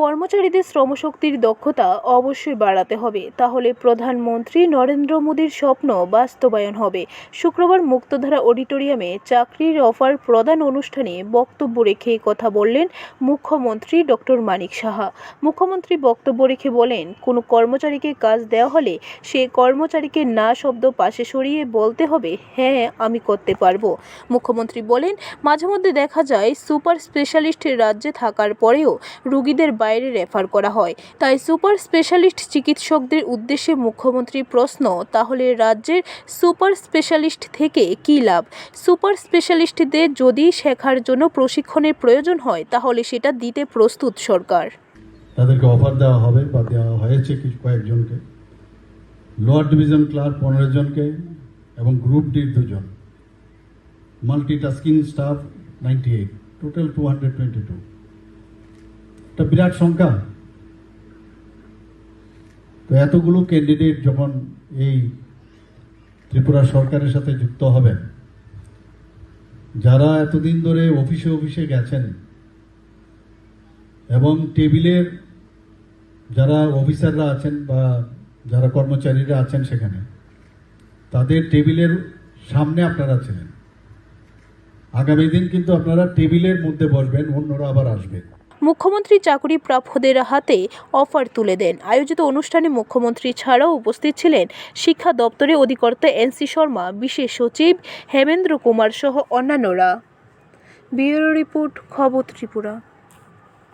কর্মচারীদের শ্রমশক্তির দক্ষতা অবশ্যই বাড়াতে হবে। তাহলে প্রধানমন্ত্রী নরেন্দ্র মোদীর স্বপ্ন বাস্তবায়ন হবে। শুক্রবার মুক্তধারা অডিটোরিয়ামে চাকরির অফার প্রদান অনুষ্ঠানে বক্তব্য রেখে কথা বললেন মুখ্যমন্ত্রী ডক্টর মানিক সাহা। মুখ্যমন্ত্রী বক্তব্য রেখে বলেন, কোনো কর্মচারীকে কাজ দেওয়া হলে সে কর্মচারীকে না শব্দ পাশে সরিয়ে বলতে হবে হ্যাঁ আমি করতে পারব। মুখ্যমন্ত্রী বলেন মাঝে মধ্যে দেখা যায়, সুপার স্পেশালিস্ট রাজ্যে থাকার পরেও রুগীদের বাইরে রেফার করা হয়। তাই সুপার স্পেশালিস্ট চিকিৎসকদের উদ্দেশ্যে মুখ্যমন্ত্রী প্রশ্ন, তাহলে রাজ্যের সুপার স্পেশালিস্ট থেকে কি লাভ? সুপার স্পেশালিস্টদের যদি শেখার জন্য প্রশিক্ষণের প্রয়োজন হয়, তাহলে সেটা দিতে প্রস্তুত সরকার। তাদেরকে অফার দেওয়া হবে বা দেওয়া হয়েছে কিছু কয়েকজনকে। লোয়ার ডিভিশন ক্লার্ক পনেরো জনকে এবং গ্রুপ ডির দুজন। Multitasking staff ninety eight total two hundred twenty two একটা বিরাট সংখ্যা। তো এতগুলো ক্যান্ডিডেট যখন এই ত্রিপুরা সরকারের সাথে যুক্ত হবেন, যারা এতদিন ধরে অফিসে অফিসে গেছেন এবং টেবিলের যারা অফিসাররা আছেন বা যারা কর্মচারীরা আছেন সেখানে, তাদের টেবিলের সামনে আপনারা ছিলেন। আগামী দিন কিন্তু আপনারা টেবিলের মধ্যে বসবেন, অন্যরা আবার আসবে। মুখ্যমন্ত্রী চাকরি প্রাপ্যদের হাতে অফার তুলে দেন। আয়োজিত অনুষ্ঠানে মুখ্যমন্ত্রী ছাড়াও উপস্থিত ছিলেন শিক্ষা দপ্তরের অধিকর্তা এনসি শর্মা, বিশেষ সচিব হেমেন্দ্র কুমার সহ অন্যান্যরা। ব্যুরো রিপোর্ট, খবর ত্রিপুরা।